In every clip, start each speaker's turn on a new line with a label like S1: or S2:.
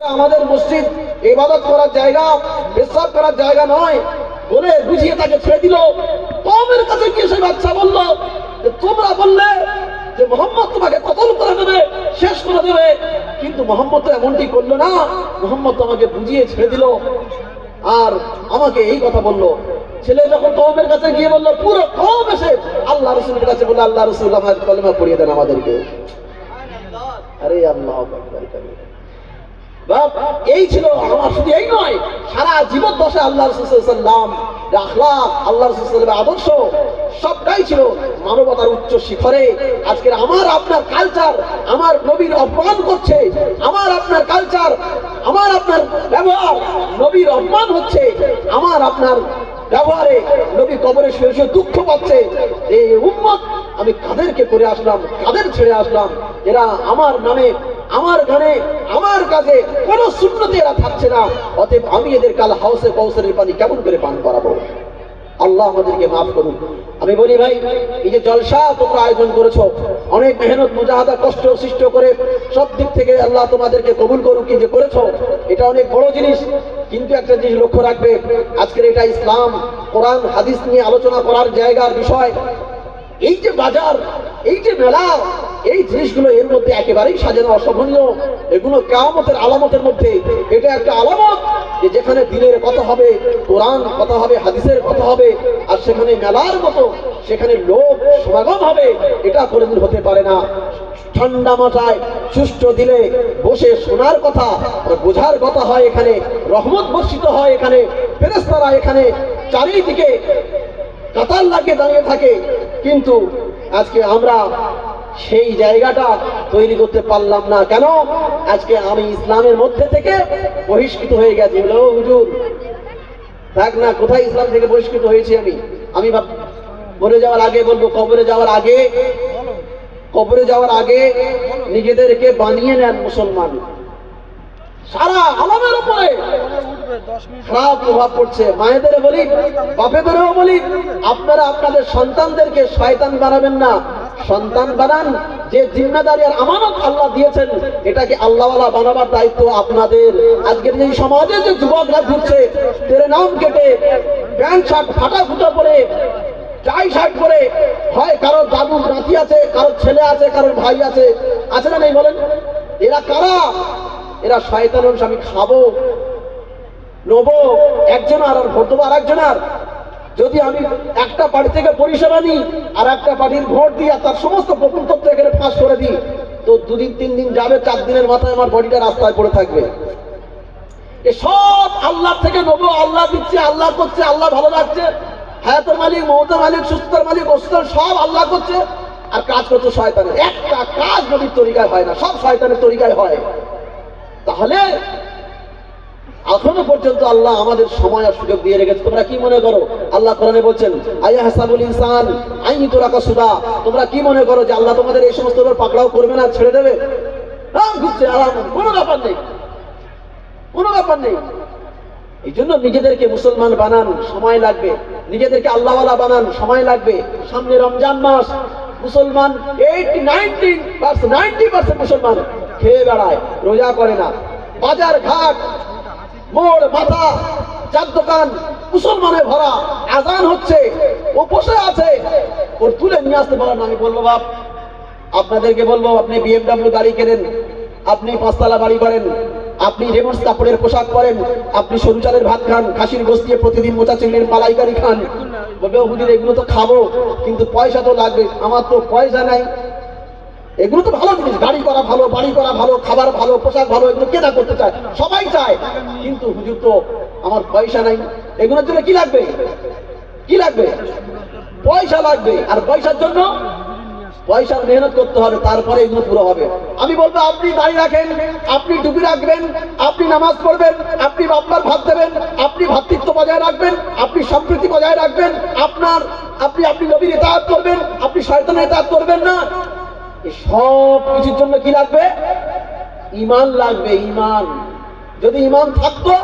S1: আমাদের মসজিদ ইবাদত করার জায়গা পেশাব করার জায়গা নয়। বলে বুঝিয়ে তাকে ছেড়ে দিল। কমের কাছে গিয়ে সেই বাচ্চা বলল, যে তোমরা বললে যে মোহাম্মদ তোমাকে কতল করে দেবে, শেষ করে দেবে। কিন্তু মোহাম্মদ তো এমনটি করল না। মোহাম্মদ তো আমাকে বুঝিয়ে ছেড়ে দিল। আর আমাকে এই কথা বলল। ছেলে যখন কমের কাছে গিয়ে বলল, পুরো কম এসে আল্লাহ রসুলের কাছে বলে আল্লাহ রসুল আমার কলেমা পড়িয়ে দেন আমাদেরকে। আরে আল্লাহ এই ছিল আমার শুধু এই নয়, সারা জীবন দশে আল্লাহ রসুলাম আখলাক, আল্লাহ আদর্শ, সবটাই ছিল মানবতার উচ্চ শিখরে। আজকের আমার আপনার কালচার আমার নবীর অপমান করছে, আমার আপনার কালচার আমার আপনার ব্যবহার নবীর অপমান হচ্ছে, আমার আপনার ব্যবহারে নবী কবরে শুয়ে শুয়ে দুঃখ পাচ্ছে। এই উম্মত আমি কাদেরকে করে আসলাম, কাদের ছেড়ে আসলাম? এরা আমার নামে, আমার গানে আমার কাজে কোনো শূন্যতে এরা থাকছে না। অতএব আমি এদের কাল হাউসে কৌশলের পানি কেমন করে পান করাবো? আল্লাহ আমাদেরকে মাফ করুন। আমি বলি, ভাই, এই যে জলসা তোমরা আয়োজন করেছ, অনেক মেহনত, মুজাহাদা, কষ্ট সৃষ্ট করে সব দিক থেকে আল্লাহ তোমাদেরকে কবুল করুক কি যে করেছ, এটা অনেক বড় জিনিস। কিন্তু একটা জিনিস লক্ষ্য রাখবে, আজকের এটা ইসলাম, কোরআন, হাদিস নিয়ে আলোচনা করার জায়গার বিষয় এই যে বাজার, এই যে মেলা, এই জিনিসগুলো এর মধ্যে একেবারেই সাজানো অশোভনীয় এগুলো কেয়ামতের আলামতের মধ্যে, এটা একটা আলামত যে যেখানে দিনের কথা হবে, কোরআন কথা হবে, হাদিসের কথা হবে, আর সেখানে মেলার মতো, সেখানে লোক সমাগম হবে, এটা কোনোদিন হতে পারে না। ঠান্ডা মাথায়, সুষ্ঠ দিলে বসে শোনার কথা বোঝার কথা হয় এখানে, রহমত বর্ষিত হয় এখানে ফেরেস্তারা এখানে, চারিদিকে কাতার লাগিয়ে দাঁড়িয়ে থাকে। কিন্তু আজকে আমরা সেই জায়গাটা তৈরি করতে পারলাম না। কেন? আজকে আমি ইসলামের মধ্যে থেকে বহিষ্কৃত হয়ে গেছি। হুজুর, থাক না, কোথায় ইসলাম থেকে বহিষ্কৃত হয়েছি আমি? আমি মরে যাওয়ার আগে বলব, কবরে যাওয়ার আগে, কবরে যাওয়ার আগে নিজেদেরকে বানিয়ে নেন মুসলমান। সারা আলমের উপরে খারাপ প্রভাব পড়ছে। মায়েদের বলি, বাপেদেরও বলি, আপনারা আপনাদের সন্তানদেরকে শয়তান বানাবেন না। সন্তান বানান, যে আর আমানত আল্লাহ দিয়েছেন, এটাকে আল্লাহওয়ালা বানাবার দায়িত্ব আপনাদের। আজকের যে সমাজে যে যুবকরা ঘুরছে, তেরে নাম কেটে, প্যান্ট শার্ট, ফাটা ফুটো পরে, টাই শার্ট পরে, হয় কারোর দাদু, নাতি আছে, কারোর ছেলে আছে, কারোর ভাই আছে আছে না নেই বলেন? এরা কারা? এরা শয়তান অংশ আমি খাব, নেব একজন আর ভোট দেবো আর একজন আর যদি আমি একটা পার্টি থেকে পরিষেবা নিই আর একটা পার্টির ভোট দিই আর তার সমস্ত গোপন তথ্য এখানে ফাঁস করে দিই, তো দুদিন, তিন দিন যাবে, চার দিনের মাথায় আমার বডিটা রাস্তায় পড়ে থাকবে। এ সব আল্লাহ থেকে নেব, আল্লাহ দিচ্ছে, আল্লাহ করছে, আল্লাহ ভালো লাগছে। হায়াতের মালিক, মমতার মালিক, সুস্থতার মালিক, অসুস্থতার সব আল্লাহ করছে। আর কাজ করছে শয়তানের। একটা কাজ নবীর তরিকায় হয় না, সব শয়তানের তরিকায় হয়। তাহলে এখনও পর্যন্ত আল্লাহ আমাদের সময় আর সুযোগ দিয়ে রেখেছে। তোমরা কি মনে করো? আল্লাহ কোরআনে বলছেন, আয়া হাসাবুল ইনসান আইনি তোরা সুদা। তোমরা কি মনে করো যে আল্লাহ তোমাদের এই সমস্ত পাকড়াও করবে না, ছেড়ে দেবে? কোনো ব্যাপার নেই। কোনো ব্যাপার নেই। এই জন্য নিজেদেরকে মুসলমান বানান, সময় লাগবে। নিজেদেরকে আল্লাহওয়ালা বানান, সময় লাগবে। সামনে রমজান মাস, মুসলমান এইটি নাইনটি পার্সেন্ট মুসলমান। খেয়ে বেড়ায়, রোজা করে না। বাজার ঘাট, মোড়, মাথা, চার দোকান মুসলমানে ভরা, আজান হচ্ছে, ও বসে আছে। ওর তুলে নিয়ে আসতে পারেন আমি বলব, বাপ, আপনাদেরকে বলব, আপনি বিএমডাব্লিউ গাড়ি কেনেন, আপনি পাঁচতলা বাড়ি করেন, আপনি রেমন্স কাপড়ের পোশাক পরেন, আপনি সরু চালের ভাত খান, খাসির গোস্ত দিয়ে প্রতিদিন মোচা চিংড়ির মালাইকারি খান। বলবে, "ও হুজুর, এগুলো তো খাব, কিন্তু পয়সা তো লাগবে, আমার তো পয়সা নাই। এগুলো তো ভালো জিনিস। গাড়ি করা ভালো, বাড়ি করা ভালো, খাবার ভালো, পোশাক ভালো, এগুলো কে না করতে চায়? সবাই চায়। কিন্তু হুজুর তো আমার পয়সা নাই। এগুলোর জন্য কি লাগবে? কি লাগবে? পয়সা লাগবে। আর পয়সার জন্য পয়সার মেহনত করতে হবে, তারপরে এগুলো পুরো হবে। আমি বলব, আপনি দাড়ি রাখেন, আপনি টুপি রাখবেন, আপনি নামাজ পড়বেন, আপনি বাপ্পার ভাত দেবেন, আপনি ভাতৃত্ব বজায় রাখবেন, আপনি সম্প্রীতি বজায় রাখবেন, আপনার, আপনি আপনি নবীর এতাহাত করবেন, আপনি শয়তানের এতাহাত করবেন না। সব কিছুর জন্য কি লাগবে? ইমান লাগবে ইমান যদি ইমান থাকতো,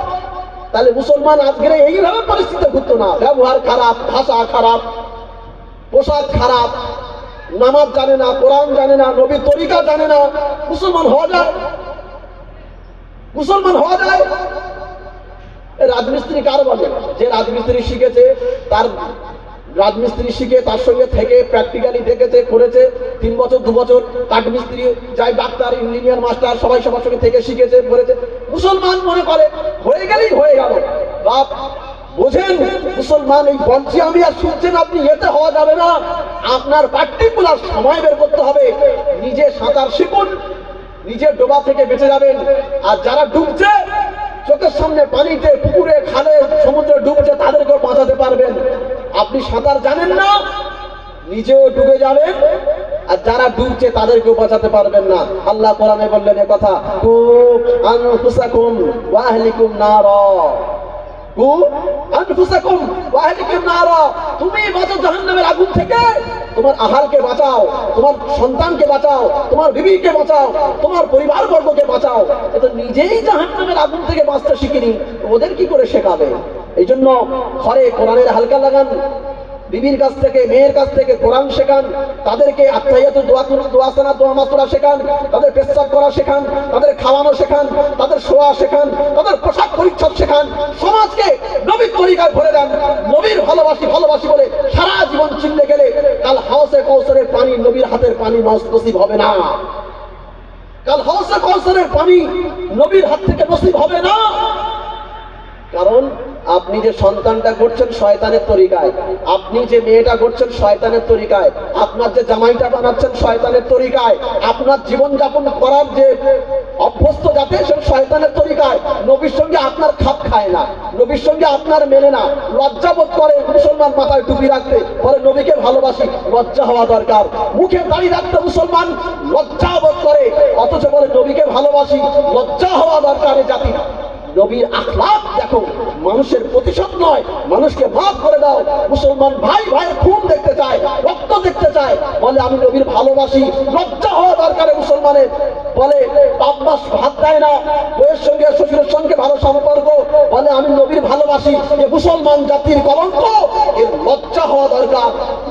S1: তাহলে মুসলমান আজকের এইভাবে পরিস্থিতি ঘুরতো না। ব্যবহার খারাপ, ভাষা খারাপ, পোশাক খারাপ, নামাজ জানে না, কোরআন জানে না, নবীর তরিকা জানে না। মুসলমান হওয়া যায়। মুসলমান হওয়া যায়। রাজমিস্ত্রি কার বলে? যে রাজমিস্ত্রি শিখেছে, তার রাজমিস্ত্রি শিখে তার সঙ্গে থেকে প্র্যাকটিক্যালি দেখেছে, করেছে, তিন বছর, দু বছর কাঠমিস্ত্রি যাই ডাক্তার ইঞ্জিনিয়ার মাস্টার সবাই সবার সঙ্গে থেকে শিখেছে, করেছে। মুসলমান মনে করে, হয়ে গেলেই হয়ে গেল। বাপ, বোঝেন, মুসলমান এই বঞ্চি আমি আর শুনছেন আপনি এতে হওয়া যাবে না। আপনার পার্টিকুলার সময় বের করতে হবে। নিজে সাঁতার শিখুন, নিজের ডোবা থেকে বেঁচে যাবেন। আর যারা ডুবছে, চোখের সামনে পানিতে, পুকুরে, খালে, সমুদ্রে ডুবছে, তাদেরকেও বাঁচাতে পারবেন। আপনি সাঁতার জানেন না, নিজেও ডুবে যাবেন, আর যারা ডুবছে তাদেরকেও বাঁচাতে পারবেন না। আল্লাহ কোরআনে বললেন এ কথা নারা। তুমি জাহান্নামের আগুন থেকে, তোমার বাঁচাও, তোমার সন্তানকে বাঁচাও, তোমার বাঁচাও তোমার বাঁচাও। নিজেই জাহান্নামের আগুন থেকে বাঁচতে শিখিনি, ওদের কি করে শেখাবে? এই জন্য ঘরে কোরআনের হালকা লাগান, বিবির কাছ থেকে, মেয়ের কাছ থেকে কোরআন শেখান, তাদেরকে আত্মাইয়াত দোয়া দোয়াসানা দোয়া মাসরা শেখান, তাদের পেশাব করা শেখান, তাদের খাওয়ানো শেখান, তাদের শোয়া শেখান, তাদের পোশাক পরিচ্ছদ শেখান, সমাজকে নবীর তরিকায় ভরে দেন, নবীর ভালোবাসি ভালোবাসি বলে সারা জীবন চিনলে গেলে কাল হাউসে কৌশলের পানি নবীর হাতের পানি নসিব হবে না। কাল হাউসে কৌশলের পানি নবীর হাত থেকে নসিব হবে না। কারণ আপনি যে সন্তানটা করছেন শয়তানের তরিকায়, আপনি যে মেয়েটা করছেন শয়তানের তরিকায়, আপনার যে জামাইটা বানাচ্ছেন শয়তানের তরিকায়, আপনার জীবন যাপন করার যে অভ্যস্ত যাতে সে শয়তানের তরিকায়, নবীর সঙ্গে আপনার খাপ খায় না, নবীর সঙ্গে আপনার মেলে না লজ্জাবোধ করে মুসলমান মাথায় টুপি রাখতে, পরে নবীকে ভালোবাসি, লজ্জা হওয়া দরকার। মুখে দাঁড়িয়ে রাখতে মুসলমান লজ্জাবোধ করে, অথচ বলে নবীকে ভালোবাসি, লজ্জা হওয়া দরকার জাতি নবীর আখলাক দেখো, মানুষের প্রতিশোধ নয়, মানুষকে মাফ করে দাও। মুসলমান ভাই ভাই খুন দেখতে চায়, রক্ত দেখতে চায়, বলে, আমি নবীর ভালোবাসি। লজ্জা হওয়া দরকার মুসলমানের। বলে, আব্বাস ভাত দেয় না বইয়ের সঙ্গে, শ্বশুরের সঙ্গে ভালো সম্পর্ক। বলে, আমি নবীর ভালোবাসি, এ মুসলমান জাতির কলঙ্ক। এর লজ্জা হওয়া দরকার।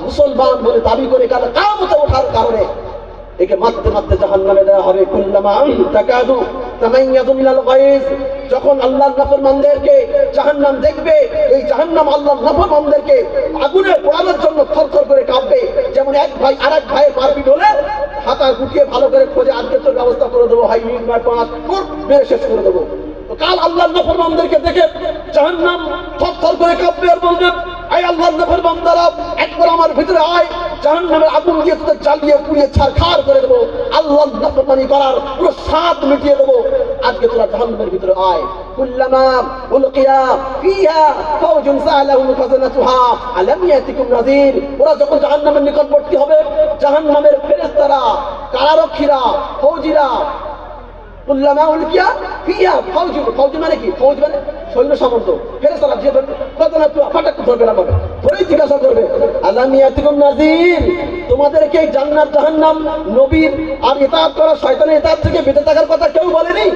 S1: মুসলমান বলে দাবি করে কারণ কামতে ওঠার কারণে। একে মারতে মারতে জাহান নামে দেওয়া হবে। কুল্লামা তাকাদু তামাইয়াদু মিনাল গায়জ। যখন আল্লাহর নাফরমানদেরকে জাহান্নাম দেখবে, এই জাহান্নাম আল্লাহর নাফরমানদেরকে আগুনে পোড়ানোর জন্য থরথর করে কাঁপবে। যেমন এক ভাই আরেক ভাইয়ের মারপিট হলে হাতা গুটিয়ে ভালো করে খোঁজে আজকে তোর ব্যবস্থা করে দেবো। হাই মিট বাই পাঁচ তোর মেরে শেষ করে দেবো। কাল আল্লাহর নাফরমানদেরকে দেখে জাহান নাম জাহান্নাম থরথর করে কাঁপবে আর বলবে আই আল্লাহর নাফরমানদারা, একবার আমার ভিতরে আয়। জাহান্নামের আগুন দিয়ে তোদের জ্বালিয়ে পুড়িয়ে ছাড়খাড় করে দেবো। আল্লাহ নাফরমানি করার পুরো স্বাদ মিটিয়ে দেবো। আজকে তোরা জাহান্নামের ভিতরে আয়। কুল্লামা উলকিয়া ফিহা ফাওজুন সালাহুম খাজানাতুহা আলাম ইয়াতিকুম নাযীর। ওরা যখন জাহান্নামের নিকটবর্তী হবে, জাহান্নামের ফেরেশতারা, কারারক্ষীরা, ফৌজিরা ফাওজুন ফাওজুন মানে কি? ফৌজ মানে না জিজ্ঞাসা করবে তোমাদেরকে জাহান্নাম, নবীর আর ইতাআত করা শয়তানের ইতাআত থেকে বেঁচে থাকার কথা কেউ বলেনি?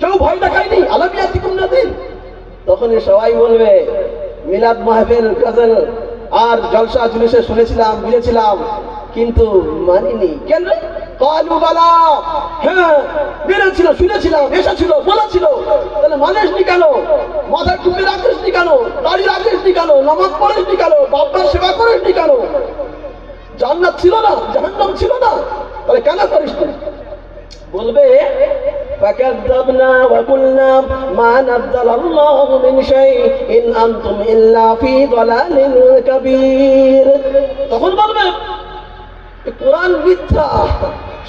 S1: কেউ ভয় দেখায়নি? আলামিয়া তিকুম নাদিন তখন সবাই বলবে, মিলাদ মাহফিল আর জলসা জুলুসে শুনেছিলাম, বুঝেছিলাম কিন্তু মানিনি কেন কালু বালা হ্যাঁ মেরেছিল শুনেছিলাম এসেছিল বলেছিল তাহলে মানিসনি কেন মাথায় টুপি রাখিসনি কেন দাড়ি রাখিসনি কেন নামাজ পড়িসনি কেন বাবার সেবা করিসনি কেন জান্নাত ছিল না জাহান্নাম ছিল না তাহলে কেন করিস না বলবে فكذبنا وقلنا ما نزل الله من شيء إن أنتم إلا في ضلال كبير তখন বলবে এ কোরআন মিথ্যা,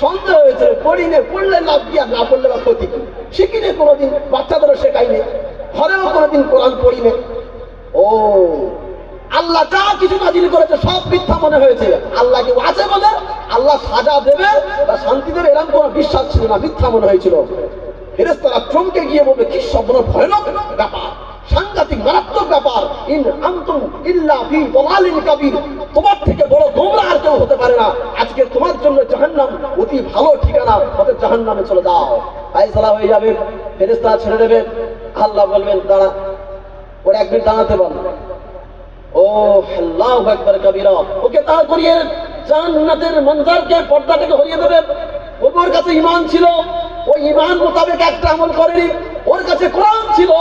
S1: সন্দেহ হয়েছে, পড়িনে পড়লে লাভ কি আর না পড়লে বা ক্ষতি শিখিনি কোনোদিন, বাচ্চাদেরও শেখাইনি, ঘরেও কোনোদিন কোরআন পড়িনে। ও, আল্লাহ যা কিছু নাজিল করেছে সব মিথ্যা মনে হয়েছে। আল্লাহ কি আছে বলে? আল্লাহ সাজা দেবে বা শান্তি দেবে, এরকম কোনো বিশ্বাস ছিল না, মিথ্যা মনে হয়েছিল। ফেরেস্তারা চমকে গিয়ে বলবে, কি সব ভয়ানক ব্যাপার। সাংঘাতিক, মারাত্মক ব্যাপার। ইন আনতুম ইল্লা ফি দালালিন কাবীর। তোমার থেকে বড় গোমরা আর কেউ হতে পারে না। আজকে তোমার জন্য জাহান্নাম অতি ভালো ঠিকানা ওদের জাহান্নামে চলে যাও। ফাইসালা হয়ে যাবে ফেরেস্তা ছেড়ে দেবে। আল্লাহ বলবেন, দাঁড়া, ওর একদিন দাঁড়াতে বল। ও আল্লাহ একবার কবিরা। ওকে তার করিয়ে জান্নাতের মঞ্জারকে পর্দা থেকে হরিয়ে দেবে। ওর কাছে ইমান ছিল। ওই ইমান মোতাবেক একটা আমল করেনি। ওর কাছে কোরআন ছিল,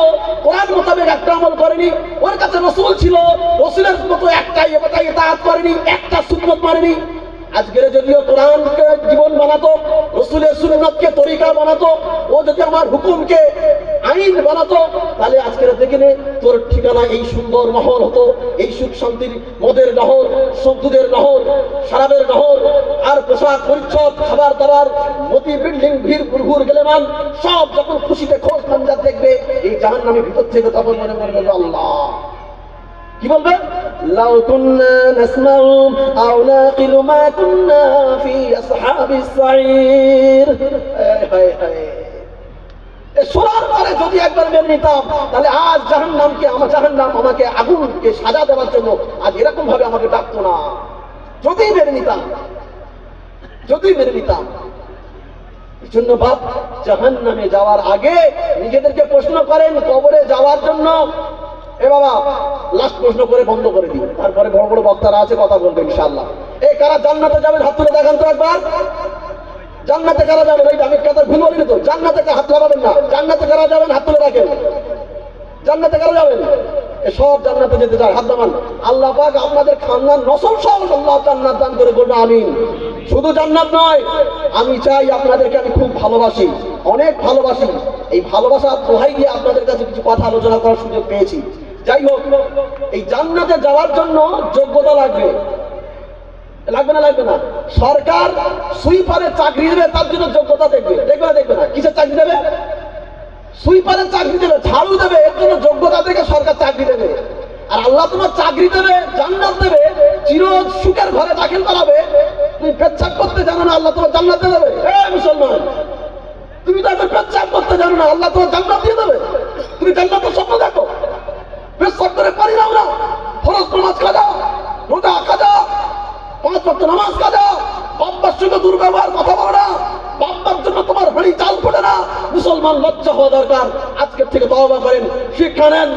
S1: কোরআন মোতাবেক একটা আমল করেনি, ওর কাছে রসুল ছিল, রসুলের মতো একটাই এটাই তাহাত করেনি, একটা সুন্নত মারেনি আজকের যদিও কোরআনকে জীবন বানাতো, রসুলের সুন্নতকে তরিকা বানাতো, ও যদি আমার হুকুমকে আইন বানাতো, তাহলে আজকের দেখিনি তোর ঠিকানা এই সুন্দর মহল হতো, এই সুখ শান্তির মদের নহর সদ্যুদের নহর, শরাবের নহর, আর পোশাক পরিচ্ছদ, খাবার দাবার, মতি বিল্ডিং, ভিড় ঘুরঘুর গেলেমান, সব যখন খুশিতে খোঁজ মঞ্জার দেখবে, এই জাহান নামে ভিতর থেকে তখন মনে মনে আল্লাহ। কি বলবে? নাকিলু মা কুন্না ফি আসহাবিস সাইর হায় হায় হায় এ শোনার পরে যদি একবার মেনে নিতাম, তাহলে আজ জাহান্নামকে, আমার জাহান্নাম আমাকে আগুনকে সাজা দেওয়ার জন্য আজ এরকম ভাবে আমাকে ডাকতো না। যদি মেনে নিতাম, যদি মেনে নিতাম জন্য বাপ জাহান নামে যাওয়ার আগে নিজেদেরকে প্রশ্ন করেন কবরে যাওয়ার জন্য। এ বাবা লাস্ট প্রশ্ন করে বন্ধ করে দিই তারপরে বড় বড় বক্তারা আছে, কথা বলবে ইনশাআল্লাহ। এই কারা জান্নাতে যাবেন? হাত তুলে দেখান তো একবার। জান্নাতে কারা যাবেন? এই আমি কথা ভুল বলিনি তো? জান্নাতে হাত লাগাবেন না? জান্নাতে কারা যাবেন? হাত তুলে রাখেন জান্নাতে কারা যাবেন? এ, সব জান্নাতে যেতে চায়। হাত দামান আল্লাহ পাক আপনাদের খানদান, নসল সহ আল্লাহ জান্নাত দান করে বলবে আমিন। শুধু জান্নাত নয়, আমি চাই আপনাদেরকে আমি খুব ভালোবাসি। অনেক ভালোবাসি। এই ভালোবাসা দোহাই দিয়ে আপনাদের কাছে কিছু কথা আলোচনা করার সুযোগ পেয়েছি। যাই হোক, এই জান্নাতে যাওয়ার জন্য যোগ্যতা লাগবে। লাগবে না লাগবে না। সরকার সুইপারের চাকরি দেবে, তার জন্য যোগ্যতা দেখবে। দেখবে না দেখবে না। কিসের চাকরি দেবে? সুইপারের চাকরি দেবে, ঝাড়ু দেবে, এর জন্য যোগ্যতা দেখে সরকার চাকরি দেবে। আর আল্লাহ তোমার চাকরি দেবে, জান্নাত দেবে, চির সুখের ঘরে দাখিল করাবে। তুমি পেচ্ছাপ করতে জানো না, আল্লাহ তোমার জান্নাত দিয়ে দেবে। এ মুসলমান, তুমি তো এখন পেচ্ছাপ করতে জানো না, আল্লাহ তোমার জান্নাত দিয়ে দেবে। তুমি জান্নাতের স্বপ্ন দেখো। করে পারি না ফরজ নামাজ রোজা পাঁচ ওয়াক্ত নামাজ বাপ্পার সঙ্গে দুর্ব্যবহার কথা বলো না। বাপ্পার জন্য তোমার চাল ফোটে না। মুসলমান লজ্জা হওয়া দরকার। থেকে করেন। শিক্ষা নেন।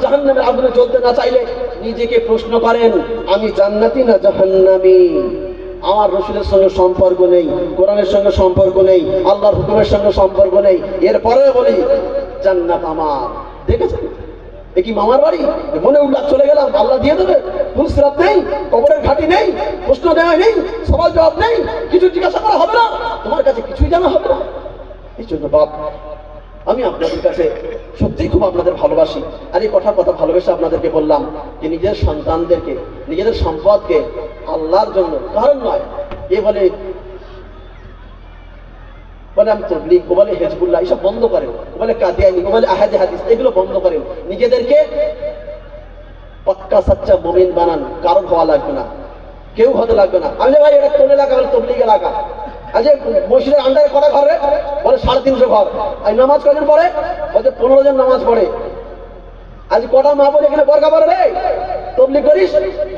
S1: জাহান্নামের আগুনে জ্বলতে না চাইলে নিজেকে প্রশ্ন করেন, আমি জান্নাতি না জাহান্নামী? আমার রসুলের সঙ্গে সম্পর্ক নেই, কোরআনের সঙ্গে সম্পর্ক নেই, আল্লাহর হুকুমের সঙ্গে সম্পর্ক নেই। এরপরেও বলি, জান্নাত আমার। দেখেছেন? কি মামার বাড়ি? মনে উল্লাস চলে গেলাম, আল্লাহ দিয়ে দেবে। ফুলসিরাত নেই, কবরের ঘাটি নেই, প্রশ্ন দেওয়া নেই, সবার জবাব নেই, কিছু জিজ্ঞাসা করা হবে না। তোমার কাছে কিছুই জানা হবে না। এই জন্য বাপ, আমি আপনাদের কাছে সত্যিই খুব আপনাদের ভালোবাসি। আর এই কথা কথা ভালোবেসে আপনাদেরকে বললাম যে নিজের সন্তানদেরকে, নিজেদের সম্পদকে আল্লাহর জন্য, কারণ নয়, এ বলে বলে আমি তবলিগ ও বলে হেজবুল্লাহ এইসব বন্ধ করেন ও বলে কাদিয়ানি ও বলে আহাদে হাদিস, এগুলো বন্ধ করেন নিজেদেরকে পাক্কা সাচ্চা মুমিন বানান, কারণ হওয়া লাগবে না। কেউ হতে লাগবে না। আমি ভাই, এটা কোন এলাকা? বলে তবলিগ এলাকা। আজ মসজিদের আন্ডারে কটা ঘর বলে সাড়ে তিনশো ঘর। আর নামাজ কজন পড়ে? বলছে পনেরো জন নামাজ পড়ে। আজ কটা মা বোন এখানে বর্গা পড়ে রে? তবলিগ করিস?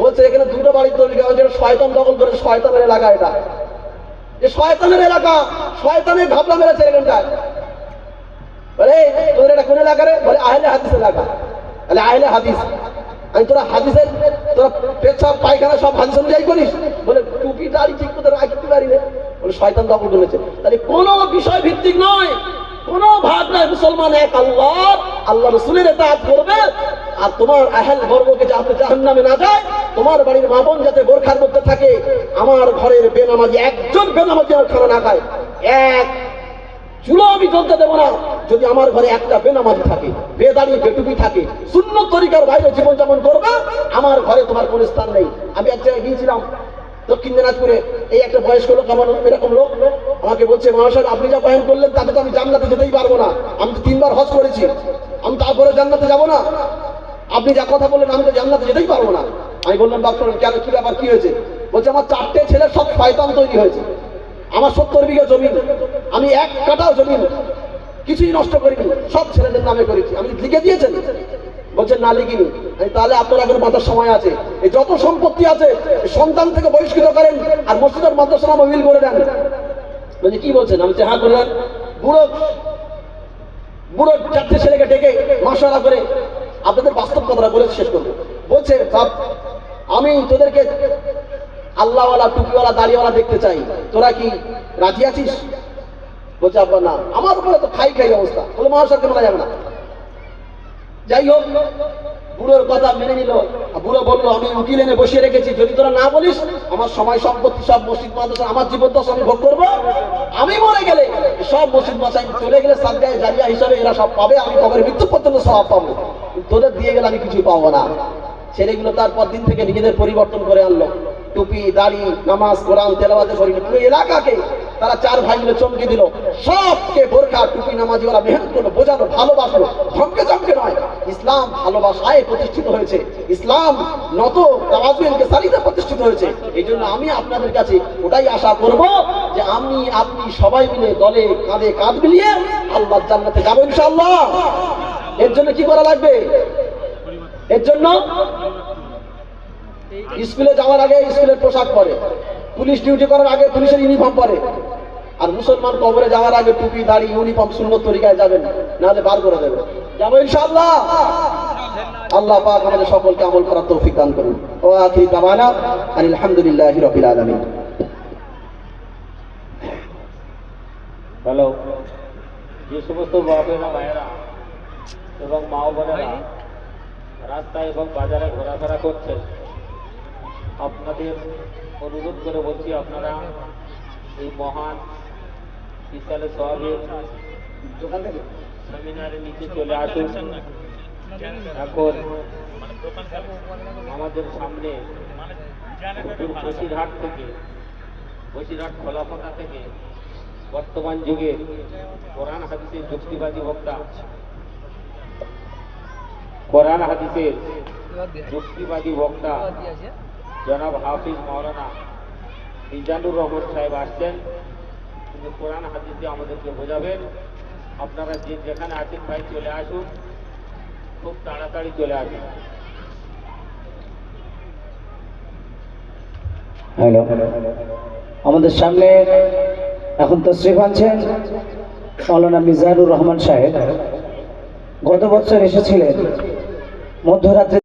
S1: বলছে, এখানে দুটো বাড়ির তবলিগ শয়তান দখল করে শয়তানের এলাকা এটা। যে শয়তানের এলাকা, শয়তানের ঘাবলা মেরেছে এখানটায় বলে তোদের এটা কোন এলাকা রে? বলে, আহলে হাদিস এলাকা। বলে, আহলে হাদিস। আমি তোরা হাদিসের, তোরা পেছাব, পায়খানা সব হাদিস অনুযায়ী করিস? বলে, টুপি দাড়ি ঠিক করে রাখতে পারি রে। বলে, শয়তান দখল করেছে। তাহলে কোনো বিষয় ভিত্তিক নয়। কোনো ভাগ নয় মুসলমান এক আল্লাহ। আল্লাহ রসুলের এতাত করবে, আর তোমার আহেল বর্গকে যাতে জাহান নামে না যায়, তোমার বাড়ির মা বোন যাতে বোরখার মধ্যে থাকে, আমার ঘরের বেনামাজি, একজন বেনামাজি আমার খানা না খায়। এক চুলো আমি জ্বলতে দেবো না, যদি আমার ঘরে একটা বেনামাজি থাকে, বেদাড়ি, বেটুপি থাকে শূন্য তরিকার বাইরে জীবনযাপন করবে, আমার ঘরে তোমার কোনো স্থান নেই। আমি এক জায়গায় গিয়েছিলাম দক্ষিণ দিনাজপুরে এই একটা বয়স্ক লোক, আমার এরকম লোক, আমাকে বলছে, মহাশয়, আপনি যা বয়ান করলেন তাতে তো আমি জান্নাতে যেতেই পারব না। আমি তো তিনবার হজ করেছি। আমি তারপরে জান্নাতে যাব না। আপনি যা কথা বললেন, আমি তো জান্নাতে যেতেই পারব না। আমি বললাম ডাক্তার কেন, কি ব্যাপার, কি হয়েছে? বলছে, আমার চারটে ছেলে সব শয়তান তৈরি হয়েছে। আমার সত্তর বিঘা জমি, আমি এক কাটাও জমি কিছুই নষ্ট করিনি, সব ছেলেদের নামে করেছি। আমি লিখে দিয়েছেন? বলছেন না লিখিনি। তাহলে আপনার এখন বাঁচার সময় আছে। এই যত সম্পত্তি আছে সন্তান থেকে বহিষ্কৃত করেন আর মসজিদের মাদ্রাসা নামে উইল করে দেন। বলছি কি বলছেন? আমি বলছি, হ্যাঁ করে দেন। বুড়ো বুড়ো চারটে ছেলেকে ডেকে মশারা করে আপনাদের বাস্তব কথাটা বলে শেষ করব। বলছে বাপ, আমি তোদেরকে আল্লাহওয়ালা টুপিওয়ালা দাড়িওয়ালা দেখতে চাই। তোরা কি রাজি আছিস? বলছে আব্বা না। আমার উপরে তো খাই খাই অবস্থা। বলে মহাশয়কে মারা যাবে না। যাই হোক বুড়োর কথা মেনে নিল। বুড়ো বলল, আমি উকিল এনে বসিয়ে রেখেছি। যদি তোরা না বলিস, আমার সময় সম্পত্তি সব মসজিদ মাদ্রাসা আমার জীবন দশ আমি ভোগ করব। আমি মরে গেলে সব মসজিদ মাসাই চলে গেলে সাজ্জায় জারিয়া হিসাবে এরা সব পাবে, আমি কবরের মৃত্যু পর্যন্ত সব পাবো। তোদের দিয়ে গেলে আমি কিছুই পাবো না। ছেলেগুলো তারপর দিন থেকে নিজেদের পরিবর্তন করে আনলো। টুপি, দাড়ি, নামাজ, কোরআন তেলাওয়াতে করিল পুরো এলাকাকে তারা চার ভাই মিলে চমকে দিল। সবকে বোরখা, টুপি নামাজি ওরা মেহনত করল বোঝালো ভালোবাসলো। ধমকে চমকে নয়। ইসলাম ভালোবাসায় প্রতিষ্ঠিত হয়েছে। ইসলাম নত তাওয়াজুলকে সারিতে প্রতিষ্ঠিত হয়েছে। এই জন্য আমি আপনাদের কাছে ওটাই আশা করব যে আমি, আপনি সবাই মিলে দলে কাঁধে কাঁধ মিলিয়ে আল্লাহ জান্নাতে যাব ইনশাআল্লাহ। এর জন্য কি করা লাগবে? এর জন্য স্কুলে যাওয়ার আগে স্কুলের পোশাক পরে। পুলিশ ডিউটি করার আগে পুলিশের ইউনিফর্ম পরে। আর মুসলমান কবরে যাওয়ার আগে টুপি, দাড়ি ইউনিফর্ম শূন্য তরিকায় যাবেন, নাহলে বার করে দেবেন। যাব আল্লাহ পাক আমাদের সকলকে আমল করার তৌফিক দান করুন। ও আখির দামানা আলহামদুলিল্লাহি রাব্বিল আলামিন।
S2: হ্যালো যে সমস্ত বাবা মায়েরা এবং মা বোনেরা রাস্তায় এবং বাজারে ঘোরাফেরা করছেন, আপনাদের অনুরোধ করে বলছি আপনারা এই মহান বিশালে সবের সেমিনারের নিচে চলে আসুন। এখন আমাদের সামনে বসিরহাট থেকে বসিরহাট খোলাফাতা থেকে বর্তমান যুগে কোরআন হাদিসের যুক্তিবাদী বক্তা কোরআন হাদিসের যুক্তিবাদী বক্তা জনাব হাফিজ মাওলানা মিজানুর রহমান সাহেব আসছেন। তিনি কোরআন হাদিসে আমাদেরকে বোঝাবেন। আপনারা যে যেখানে আছেন ভাই, চলে আসুন। খুব তাড়াতাড়ি চলে আসুন।
S3: আমাদের সামনে এখন তশরিফ আনছেন মৌলানা মিজানুর রহমান সাহেব। গত বছর এসেছিলেন মধ্যরাত্রে